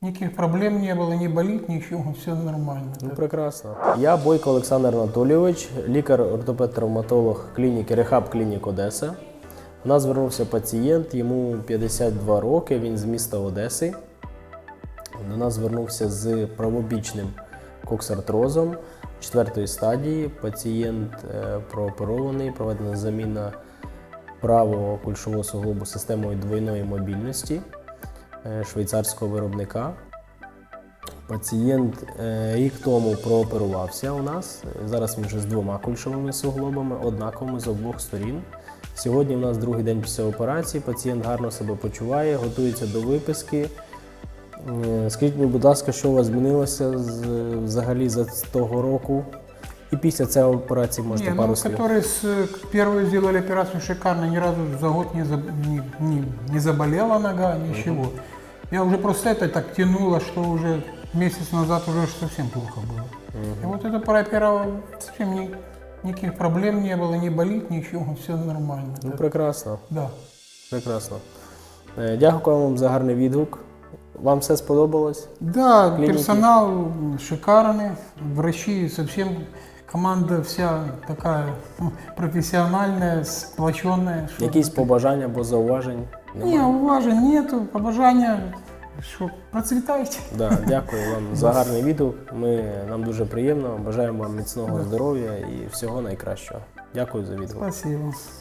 Никаких проблем не было, не болит ничего, все нормально. Ну, прекрасно. Я Бойко Олександр Анатолійович, лікар-ортопед-травматолог клініки Рехаб Клінік Одеса. У нас звернувся пацієнт, йому 52 роки, він з міста Одеси. До нас звернувся з правобічним коксартрозом четвертої стадії. Пацієнт е, прооперований, проведена заміна правого кульшового суглобу системою двойної мобільності швейцарського виробника. Пацієнт е, рік тому прооперувався у нас. Зараз він вже з двома кульшовими суглобами, однаковими з обох сторін. Сьогодні у нас другий день після операції. Пацієнт гарно себе почуває, готується до виписки. Е, Скажіть будь ласка, що у вас змінилося взагалі за того року? І після цієї операції можете Не, пару ну, слів. которые с, первую сделали операцию шикарно, ни разу за год не, заб- не, не- не заболела нога, ничего. Я уже просто это так тянуло, что уже месяц назад уже совсем плохо было. И вот это прооперировал, совсем ни- никаких проблем не было, не болит ничего, все нормально. Ну, Так, прекрасно, Да. прекрасно. Е, Дякую вам за гарний відгук. Вам все сподобалось? Да, Клиники. персонал м, шикарный, врачи совсем, команда вся такая професіональна, сплочена. сплоченная. Якісь побажання або зауважень? Ні, уважень нету, побажання, що процвітайте. Да, дякую вам за гарний відгук. Ми, нам дуже приємно. Бажаємо вам міцного здоров'я і всього найкращого. Дякую за відгук. Спасибо.